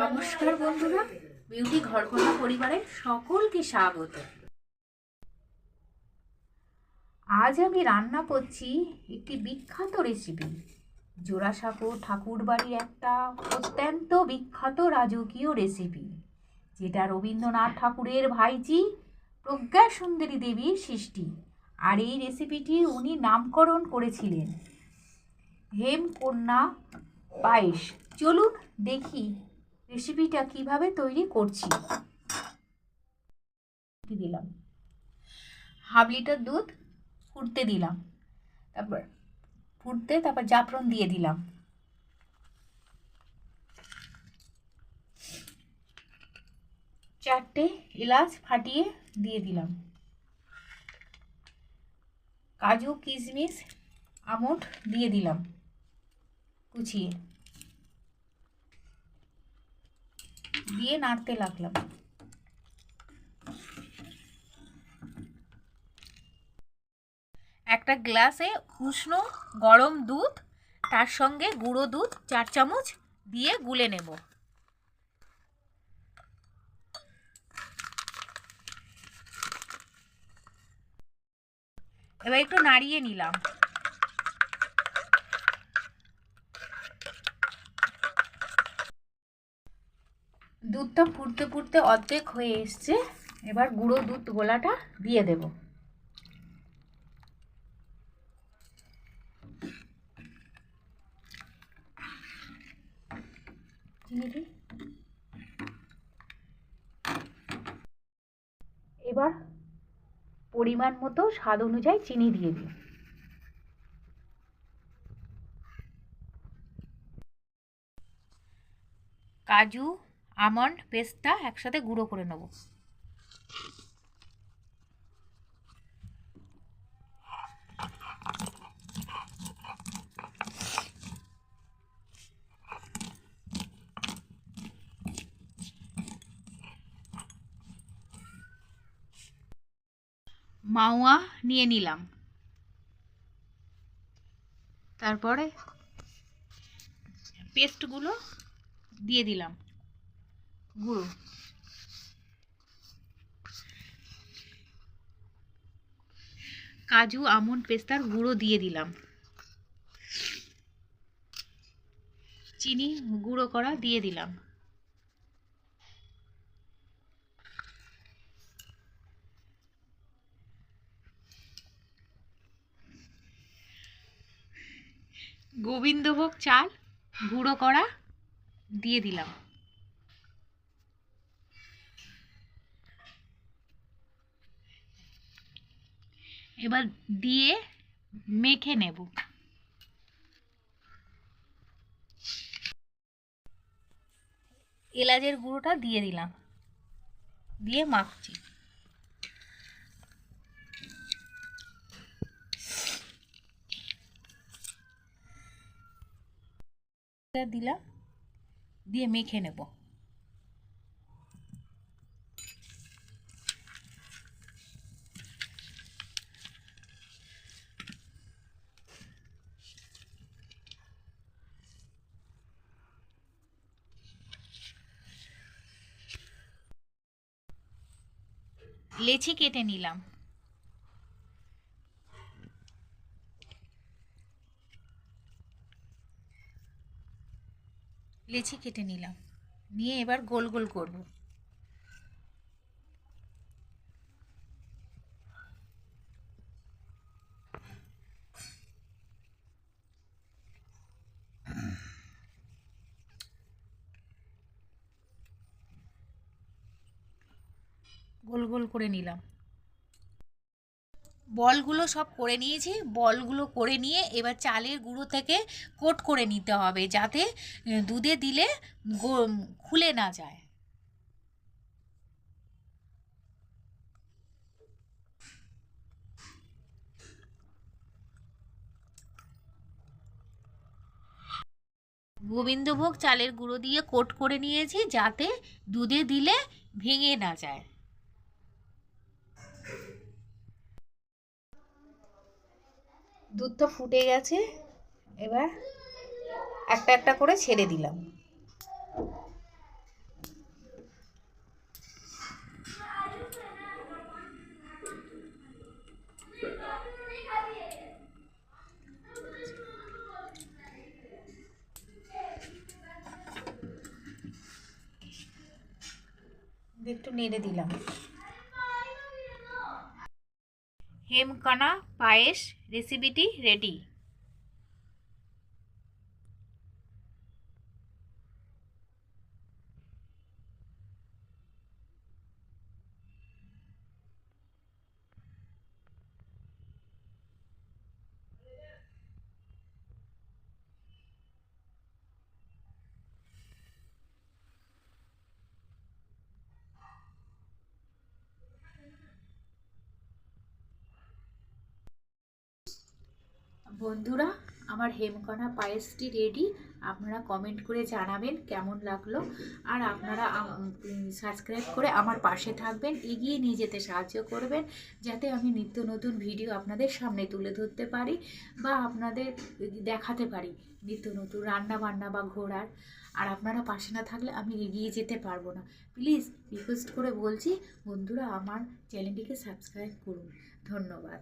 নমস্কার বন্ধুরা, বিউটি ঘরকন্যা পরিবারে সকলকে স্বাগত। আজ আমি রান্না করছি একটি বিখ্যাত রেসিপি জোড়াসাঁকো ঠাকুর বাড়ির একটা অত্যন্ত বিখ্যাত রাজকীয় রেসিপি যেটা রবীন্দ্রনাথ ঠাকুরের ভাইজি প্রজ্ঞা সুন্দরী দেবীর সৃষ্টি, আর এই রেসিপিটি উনি নামকরণ করেছিলেন হেমকন্যা পায়েস। চলুন দেখি রেসিপিটা কীভাবে তৈরি করছি। দিলাম। হাফ লিটার দুধ ফুটতে দিলাম। তারপর ফুটতে তারপর জাফরন দিয়ে দিলাম। চারটে এলাচ ফাটিয়ে দিয়ে দিলাম। কাজু, কিশমিশ, আমন্ড দিয়ে দিলাম। কুচিয়ে। দিয়ে নাড়তে লাগলাম। একটা গ্লাসে উষ্ণ গরম দুধ, তার সঙ্গে গুঁড়ো দুধ চার চামচ দিয়ে গুলে নেব। এবার একটু নাড়িয়ে নিলাম। দুধটা ফুটতে ফুটতে অর্ধেক হয়ে এসছে। এবার গুঁড়ো দুধ গোলাটা দিয়ে দেব। এবার পরিমাণ মতো স্বাদ অনুযায়ী চিনি দিয়ে দিই। কাজু আমন্ড পেস্তা একসাথে গুঁড়ো করে নেব। মাওয়া নিয়ে নিলাম। তারপরে পেস্টগুলো দিয়ে দিলাম। গুঁড়ো। কাজু, আমন্ড পেস্তার গুঁড়ো দিয়ে দিলাম। চিনি গুঁড়ো করা দিয়ে দিলাম। গোবিন্দভোগ চাল গুঁড়ো করা দিয়ে দিলাম। এবার দিয়ে মেখে নেব। এলাচের গুঁড়োটা দিয়ে দিলাম। দিয়ে মাখছি। দিলাম। দিয়ে মেখে নেব। লেচি কেটে নিলাম। লেচি কেটে নিলাম। নিয়ে এবার গোল গোল করব। গোল গোল করে নিলাম। বলগুলো সব করে নিয়েছি, বলগুলো করে নিয়ে এবার চালের গুঁড়ো থেকে কোট করে নিতে হবে যাতে দুধে দিলে খুলে না যায়। গোবিন্দভোগ চালের গুঁড়ো দিয়ে কোট করে নিয়েছি যাতে দুধে দিলে ভেঙে না যায়। দুধটা ফুটে গেছে এবার একটা একটা করে ছেড়ে দিলাম। একটু নেড়ে দিলাম। হেমকানা পায়েস রেসিপিটি রেডি। বন্ধুরা, আমার হেমকণা পায়েসটি রেডি আপনারা কমেন্ট করে জানাবেন কেমন লাগল। আর আপনারা সাবস্ক্রাইব করে আমার পাশে থাকবেন, এগিয়ে নিয়ে যেতে সাহায্য করবেন, যাতে আমি নিত্য নতুন ভিডিও আপনাদের সামনে তুলে ধরতে পারি বা আপনাদের দেখাতে পারি নিত্য নতুন রান্না বান্না বা ঘোরার। আর আপনারা পাশে না থাকলে আমি এগিয়ে যেতে পারব না। প্লিজ রিকোয়েস্ট করে বলছি, বন্ধুরা, আমার চ্যানেলটিকে সাবস্ক্রাইব করুন। ধন্যবাদ।